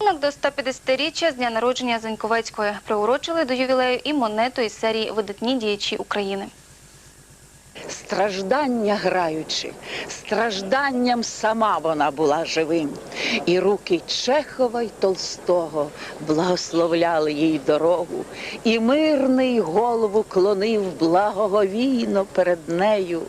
До 150-річчя з дня народження Заньковецької приурочили до ювілею і монету із серії Видатні діячі України. страждання граючи, стражданням сама вона була живим. І руки Чехова й Толстого благословляли їй дорогу, і мирний голову клонив благоговійно перед нею.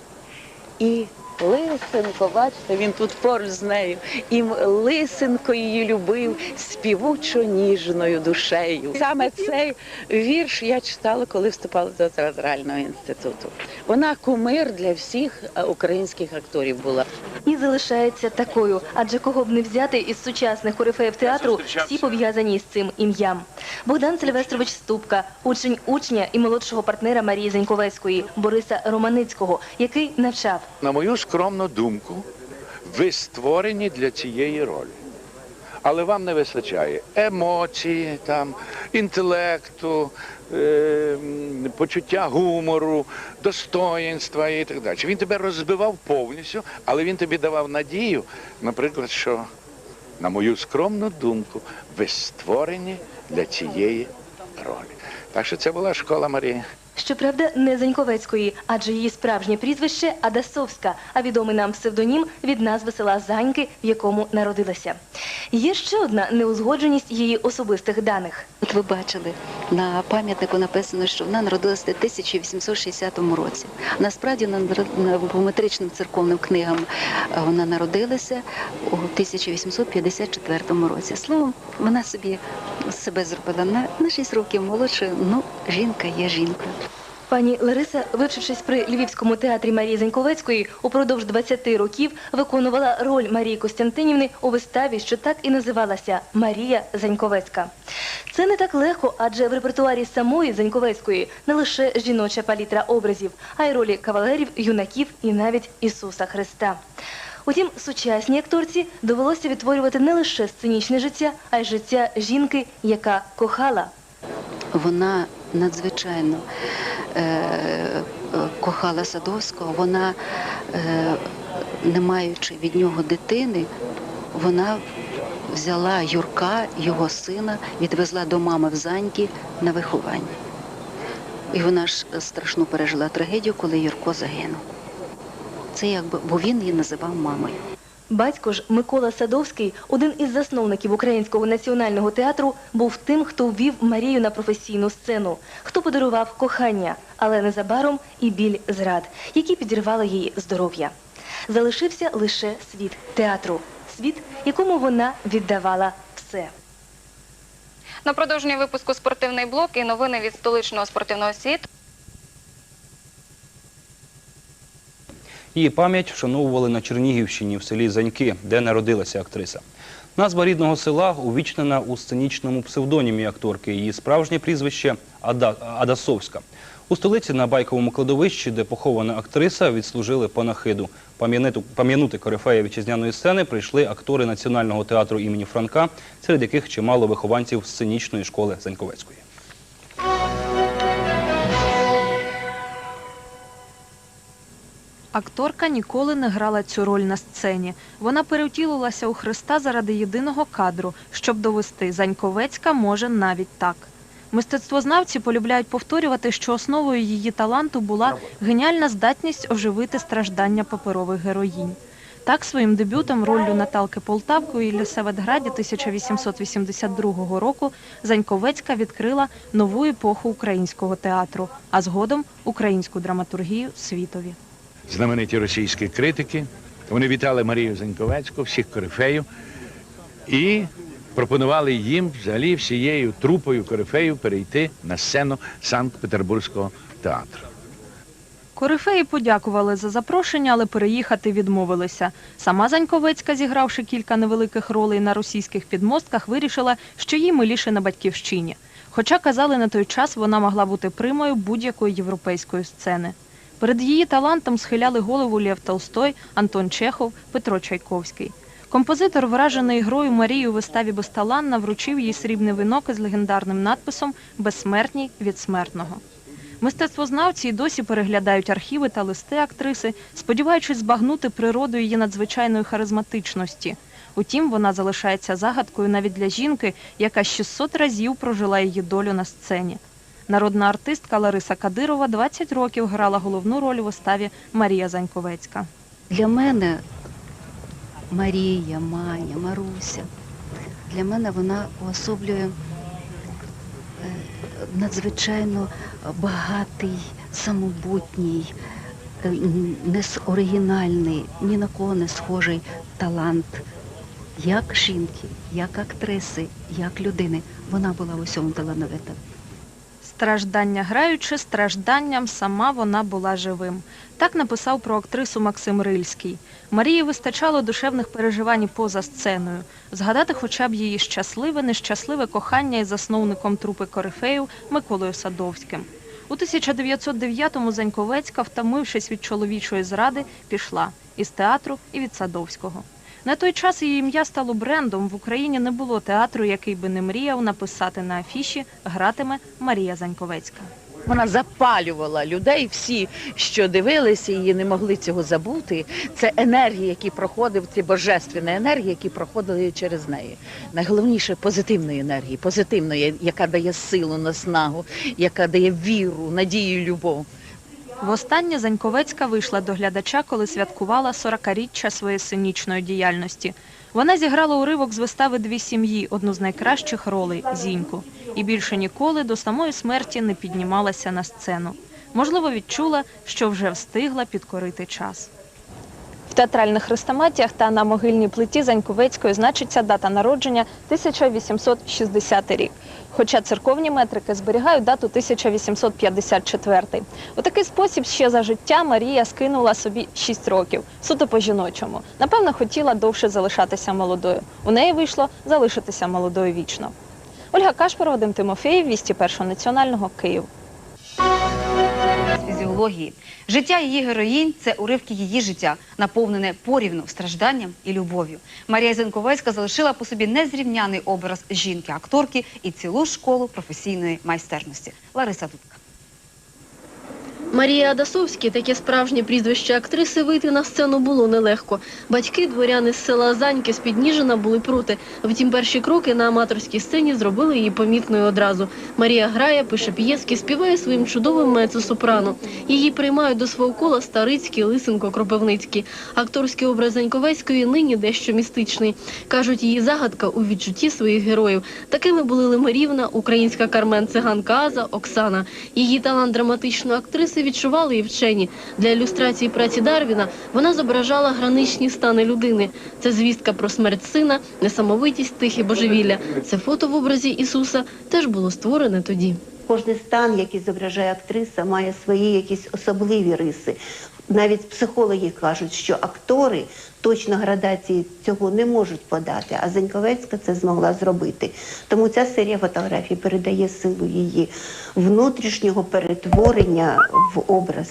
І Лисенко, бачите, він тут поруч з нею. І Лисенко її любив співучо ніжною душею. Саме цей вірш я читала, коли вступала до театрального інституту. Вона кумир для всіх е, українських акторів була. І залишається такою, адже кого б не взяти із сучасних корифеїв театру, всі пов'язані з цим ім'ям. Богдан Сильвестрович Ступка, учень учня і молодшого партнера Марії Заньковецької, Бориса Романицького, який навчав. На мою скромну думку, ви створені для цієї ролі. Але вам не вистачає емоції, там, інтелекту, е, почуття гумору, достоїнства і так далі. Він тебе розбивав повністю, але він тобі давав надію, наприклад, що, на мою скромну думку, ви створені для цієї ролі. Так що це була школа Марії. Щоправда, не Заньковецької, адже її справжнє прізвище Адасовська, а відомий нам псевдонім від назви села Заньки, в якому народилася. Є ще одна неузгодженість її особистих даних. От ви бачили, на пам'ятнику написано, що вона народилася в 1860 році. Насправді на, на по метричним церковним книгам е, вона народилася у 1854 році. Словом, вона собі себе зробила на, на 6 років молодше. Ну, жінка є жінкою. Пані Лариса, вивчившись при Львівському театрі Марії Заньковецької, упродовж 20 років виконувала роль Марії Костянтинівни у виставі, що так і називалася Марія Заньковецька. Це не так легко, адже в репертуарі самої Заньковецької не лише жіноча палітра образів, а й ролі кавалерів, юнаків і навіть Ісуса Христа. Утім, сучасній акторці довелося відтворювати не лише сценічне життя, а й життя жінки, яка кохала. Вона надзвичайно кохала Садовського. Вона, е, не маючи від нього дитини, вона взяла Юрка, його сина, відвезла до мами в Заньки на виховання. І вона ж страшно пережила трагедію, коли Юрко загинув. Це якби, бо він її називав мамою. Батько ж Микола Садовський, один із засновників Українського національного театру, був тим, хто ввів Марію на професійну сцену, хто подарував кохання, але незабаром і біль зрад, які підірвали її здоров'я. Залишився лише світ театру, світ, якому вона віддавала все. На продовження випуску спортивний блок і новини від столичного спортивного світу. Її пам'ять вшановували на Чернігівщині в селі Заньки, де народилася актриса. Назва рідного села увічнена у сценічному псевдонімі акторки. Її справжнє прізвище Ада... Адасовська. У столиці на байковому кладовищі, де похована актриса, відслужили панахиду. Пам'янути корифея вітчизняної сцени прийшли актори Національного театру імені Франка, серед яких чимало вихованців сценічної школи Заньковецької. Акторка ніколи не грала цю роль на сцені. Вона перевтілилася у Христа заради єдиного кадру, щоб довести Заньковецька може навіть так. Мистецтвознавці полюбляють повторювати, що основою її таланту була геніальна здатність оживити страждання паперових героїнь. Так, своїм дебютом роллю Наталки Полтавки у Єлісаветграді 1882 року Заньковецька відкрила нову епоху українського театру, а згодом українську драматургію світові. Знамениті російські критики. Вони вітали Марію Заньковецьку, всіх корифеїв, і пропонували їм взагалі всією трупою корифеїв перейти на сцену Санкт-Петербурзького театру. Корифеї подякували за запрошення, але переїхати відмовилися. Сама Заньковецька, зігравши кілька невеликих ролей на російських підмостках, вирішила, що їй миліше на батьківщині. Хоча казали на той час, вона могла бути примою будь-якої європейської сцени. Перед її талантом схиляли голову Лєв Толстой, Антон Чехов, Петро Чайковський. Композитор, вражений грою Марії у виставі Безталанна, вручив їй срібний вінок із легендарним надписом Безсмертній від смертного. Мистецтвознавці й досі переглядають архіви та листи актриси, сподіваючись збагнути природу її надзвичайної харизматичності. Утім, вона залишається загадкою навіть для жінки, яка 600 разів прожила її долю на сцені. Народна артистка Лариса Кадирова 20 років грала головну роль у виставі Марія Заньковецька. Для мене Марія, Маня, Маруся. Для мене вона уособлює е, надзвичайно багатий, самобутній, е, несоригінальний, ні на кого не схожий талант. Як жінки, як актриси, як людини. Вона була в усьому талановита. Страждання граючи, стражданням сама вона була живим. Так написав про актрису Максим Рильський. Марії вистачало душевних переживань поза сценою. Згадати хоча б її щасливе, нещасливе кохання із засновником трупи Корифеїв Миколою Садовським. У 1909-му Заньковецька, втомившись від чоловічої зради, пішла із театру і від Садовського. На той час її ім'я стало брендом. В Україні не було театру, який би не мріяв написати на афіші гратиме Марія Заньковецька. Вона запалювала людей, всі, що дивилися її, не могли цього забути. Це енергія, які проходив, ці божественні енергії, які проходили через неї. Найголовніше позитивної енергії, позитивної, яка дає силу, наснагу, яка дає віру, надію, любов. Востаннє Заньковецька вийшла до глядача, коли святкувала 40-річчя своєї сценічної діяльності. Вона зіграла уривок з вистави Дві сім'ї, одну з найкращих ролей Зіньку, і більше ніколи до самої смерті не піднімалася на сцену. Можливо, відчула, що вже встигла підкорити час. В театральних хрестоматіях та на могильній плиті Заньковецької значиться дата народження 1860 рік. Хоча церковні метрики зберігають дату 1854. У такий спосіб ще за життя Марія скинула собі 6 років, суто по-жіночому. Напевно, хотіла довше залишатися молодою. У неї вийшло залишитися молодою вічно. Ольга Кашпер, Вадим Тимофєєв, Вісті Першого національного, Київ. Фізіології. Життя її героїнь це уривки її життя, наповнене порівну стражданням і любов'ю. Марія Зенковецька залишила по собі незрівняний образ жінки-акторки і цілу школу професійної майстерності. Лариса Дудка. Марія Адасовській, таке справжнє прізвище актриси, вийти на сцену було нелегко. Батьки, дворяни з села Заньки з Підніжина були проти. Втім, перші кроки на аматорській сцені зробили її помітною одразу. Марія грає, пише п'єски, співає своїм чудовим мецо-сопрано. Її приймають до свого кола Старицький, Лисенко, Кропивницький. Акторський образ Заньковецької нині дещо містичний. Кажуть, її загадка у відчутті своїх героїв. Такими були Лимарівна, українська Кармен Циганка Аза, Оксана. Її талант драматичної актриси відчували і вчені. Для ілюстрації праці Дарвіна вона зображала граничні стани людини. Це звістка про смерть сина, несамовитість, тихе божевілля. Це фото в образі Ісуса теж було створене тоді. Кожний стан, який зображає актриса, має свої якісь особливі риси. Навіть психологи кажуть, що актори точно градації цього не можуть подати, а Зеньковецька це змогла зробити. Тому ця серія фотографій передає силу її внутрішнього перетворення в образ.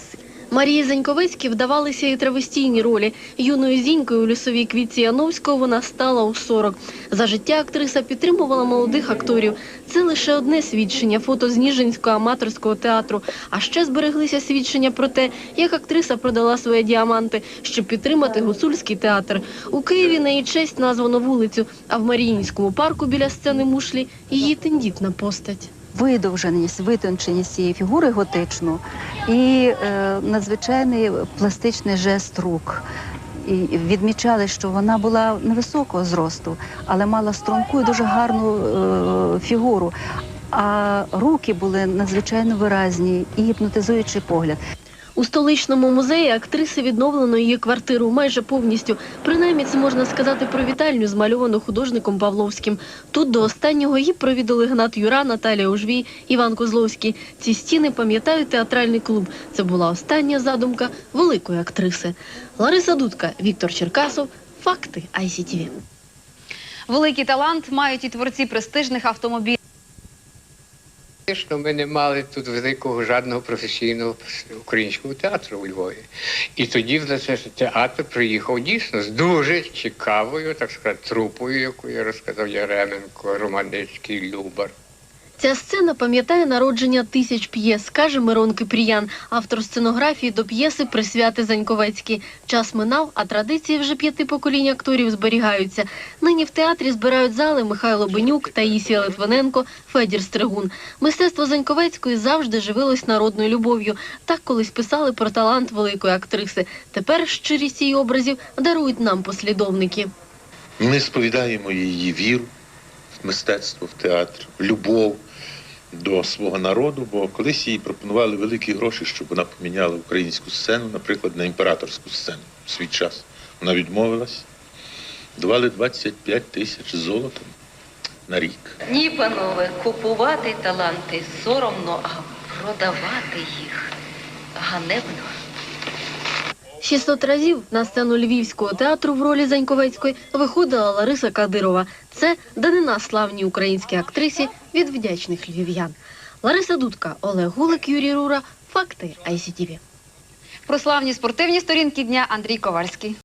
Марії Заньковецькій вдавалися і травестійні ролі. Юною зінькою у лісовій квітці Яновського вона стала у 40. За життя актриса підтримувала молодих акторів. Це лише одне свідчення фото з Ніжинського аматорського театру. А ще збереглися свідчення про те, як актриса продала свої діаманти, щоб підтримати гуцульський театр. У Києві на її честь названо вулицю, а в Маріїнському парку біля сцени Мушлі її тендітна постать. Видовженість, витонченість цієї фігури готичну і е, надзвичайний пластичний жест рук. І відмічали, що вона була невисокого зросту, але мала струнку і дуже гарну е, фігуру. А руки були надзвичайно виразні і гіпнотизуючий погляд. У столичному музеї актриси відновлено її квартиру майже повністю. Принаймні це можна сказати про вітальню, змальовану художником Павловським. Тут до останнього її провідали Гнат Юра, Наталія Ужвій, Іван Козловський. Ці стіни пам'ятають театральний клуб. Це була остання задумка великої актриси. Лариса Дудка, Віктор Черкасов. Факти ICTV. Великий талант мають і творці престижних автомобілів. Звісно, ми не мали тут великого жодного професійного українського театру у Львові. І тоді в це театр приїхав дійсно з дуже цікавою, так сказати, трупою, яку я розказав Яременко, Романицький, Любар. Ця сцена пам'ятає народження тисяч п'єс, каже Мирон Кипріян, автор сценографії до п'єси Присвяти Заньковецькі. Час минав, а традиції вже п'яти поколінь акторів зберігаються. Нині в театрі збирають зали Михайло Бенюк, Таїсія Литвиненко, Федір Стригун. Мистецтво Заньковецької завжди живилось народною любов'ю. Так колись писали про талант великої актриси. Тепер щирість її образів дарують нам послідовники. Ми сповідаємо її віру мистецтво, в театр, в любов до свого народу, бо колись їй пропонували великі гроші, щоб вона поміняла українську сцену, наприклад, на імператорську сцену в свій час. Вона відмовилась. Давали 25 тисяч золотом на рік. Ні, панове, купувати таланти соромно, а продавати їх ганебно. 600 разів на сцену Львівського театру в ролі Заньковецької виходила Лариса Кадирова. Це данина славній українській актрисі від вдячних львів'ян. Лариса Дудка, Олег Гулик, Юрій Рура. Факти ICTV. Про славні спортивні сторінки дня Андрій Ковальський.